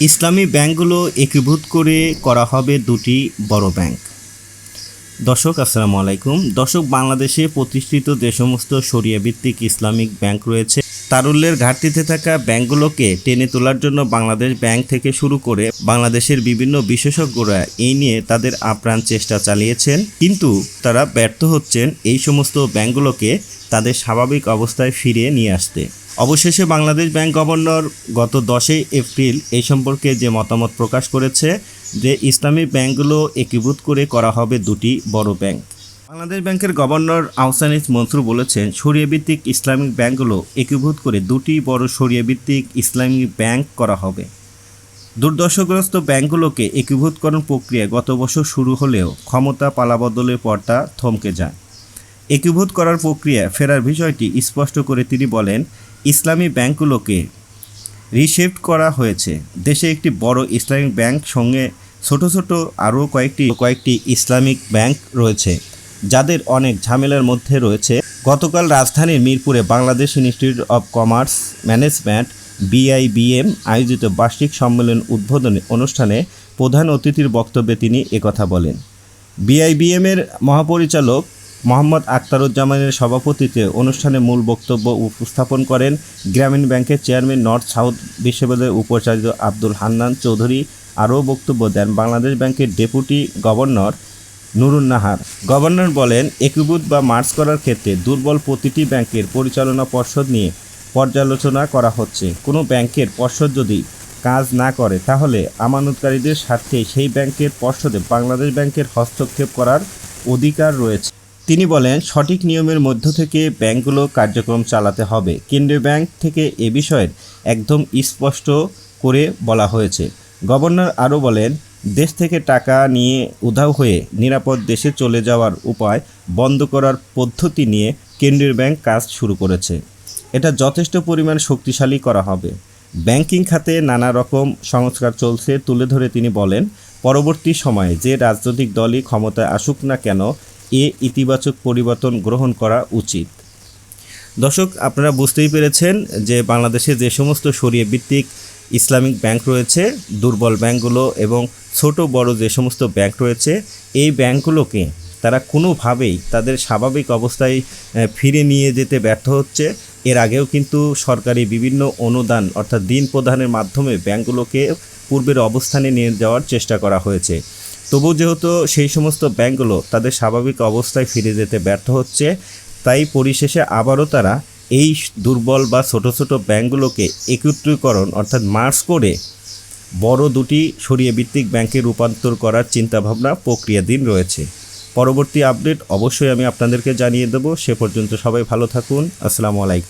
ইসলামী ব্যাংকগুলো একীভূত করে করা হবে দুটি বড় ব্যাংক। দর্শক, আসসালামু আলাইকুম। দর্শক, বাংলাদেশে প্রতিষ্ঠিত যে সমস্ত সরিয়া ভিত্তিক ইসলামিক ব্যাংক রয়েছে তারুল্যের ঘাটতিতে থাকা ব্যাংকগুলোকে টেনে তোলার জন্য বাংলাদেশ ব্যাংক থেকে শুরু করে বাংলাদেশের বিভিন্ন বিশেষজ্ঞরা এই নিয়ে তাদের আপ্রাণ চেষ্টা চালিয়েছেন। কিন্তু তারা ব্যর্থ হচ্ছেন এই সমস্ত ব্যাংকগুলোকে তাদের স্বাভাবিক অবস্থায় ফিরিয়ে নিয়ে আসতে। অবশেষে বাংলাদেশ ব্যাংক গভর্নর গত দশই এপ্রিল এই সম্পর্কে যে মতামত প্রকাশ করেছে যে ইসলামী ব্যাংকগুলো একীভূত করে করা হবে দুটি বড় ব্যাংক। বাংলাদেশ ব্যাংকের গভর্নর আহসানিস মনসুর বলেছেন সরিয়াভিত্তিক ইসলামিক ব্যাংকগুলো একীভূত করে দুটি বড় সরিয়াভিত্তিক ইসলামিক ব্যাংক করা হবে। দুর্দশাগ্রস্ত ব্যাংকগুলোকে একীভূতকরণ প্রক্রিয়া গত বছর শুরু হলেও ক্ষমতা পালাবদলের পরটা থমকে যায়। একীভূত করার প্রক্রিয়া ফেরার বিষয়টি স্পষ্ট করে তিনি বলেন, ইসলামী ব্যাংকগুলোকে রিসেপ্ট করা হয়েছে। দেশে একটি বড় ইসলামিক ব্যাংক, সঙ্গে ছোট ছোট আরও কয়েকটি কয়েকটি ইসলামিক ব্যাংক রয়েছে। যাদের অনেক ঝামেলার মধ্যে রয়েছে। গতকাল রাজধানীর মিরপুরে Bangladesh Institute of Commerce Management, BIBM, আয়োজিত বার্ষিক সম্মেলন উদ্বোধনী অনুষ্ঠানে প্রধান অতিথির বক্তব্যে তিনি একথা বলেন। বিআইবিএমের মহাপরিচালক মোহাম্মদ আখতারুজ্জামানের সভাপতিত্বে অনুষ্ঠানে মূল বক্তব্য উপস্থাপন করেন গ্রামীণ ব্যাংকের চেয়ারম্যান নর্থ সাউথ বিশ্ববিদ্যালয়ের উপাচার্য আব্দুল হান্নান চৌধুরী। আরও বক্তব্য দেন বাংলাদেশ ব্যাংকের deputy governor Nurun Nahar. Governor বলেন একীভূত বা মার্চ করার ক্ষেত্রে দুর্বল প্রতিটি ব্যাংকের পরিচালনা পর্ষদ নিয়ে পর্যালোচনা করা হচ্ছে। কোনো ব্যাংকের পর্ষদ যদি কাজ না করে, তাহলে আমানতকারীদের স্বার্থে সেই ব্যাংকের পর্ষদে বাংলাদেশ ব্যাংকের হস্তক্ষেপ করার অধিকার রয়েছে। তিনি বলেন, সঠিক নিয়মের মধ্য থেকে ব্যাংকগুলো কার্যক্রম চালাতে হবে। কেন্দ্রীয় ব্যাংক থেকে এ বিষয়ের একদম স্পষ্ট করে বলা হয়েছে। গভর্নর আরও বলেন দেশ থেকে টাকা নিয়ে উধাও হয়ে নিরাপদ দেশে চলে যাওয়ার উপায় বন্ধ করার পদ্ধতি নিয়ে কেন্দ্রীয় ব্যাংক কাজ শুরু করেছে। এটা যথেষ্ট পরিমাণ শক্তিশালী করা হবে। ব্যাংকিং খাতে নানা রকম সংস্কার চলছে তুলে ধরে তিনি বলেন, পরবর্তী সময়ে যে রাজনৈতিক দলই ক্ষমতায় আসুক না কেন, এ ইতিবাচক পরিবর্তন গ্রহণ করা উচিত। দর্শক, আপনারা বুঝতেই পেরেছেন যে বাংলাদেশে যে সমস্ত সরিয়ে ভিত্তিক ইসলামিক ব্যাংক রয়েছে, দুর্বল ব্যাংকগুলো এবং ছোট, বড় যে সমস্ত ব্যাংক রয়েছে, এই ব্যাংকগুলোকে তারা কোনোভাবেই তাদের স্বাভাবিক অবস্থায় ফিরে নিয়ে যেতে ব্যর্থ হচ্ছে। এর আগেও কিন্তু সরকারি বিভিন্ন অনুদান অর্থাৎ দিন প্রদানের মাধ্যমে ব্যাংকগুলোকে পূর্বের অবস্থানে নিয়ে যাওয়ার চেষ্টা করা হয়েছে। তবু যেহেতু সেই সমস্ত ব্যাংকগুলো তাদের স্বাভাবিক অবস্থায় ফিরে যেতে ব্যর্থ হচ্ছে, তাই পরিশেষে আবারও তারা এই দুর্বল বা ছোট ছোট ব্যাংকগুলোকে একত্রীকরণ অর্থাৎ মার্চ করে বড় দুটি সরিয়ে ভিত্তিক ব্যাংকে রূপান্তর করার চিন্তাভাবনা প্রক্রিয়াধীন রয়েছে। পরবর্তী আপডেট অবশ্যই আমি আপনাদেরকে জানিয়ে দেবো। সে পর্যন্ত সবাই ভালো থাকুন। আসসালামু আলাইকুম।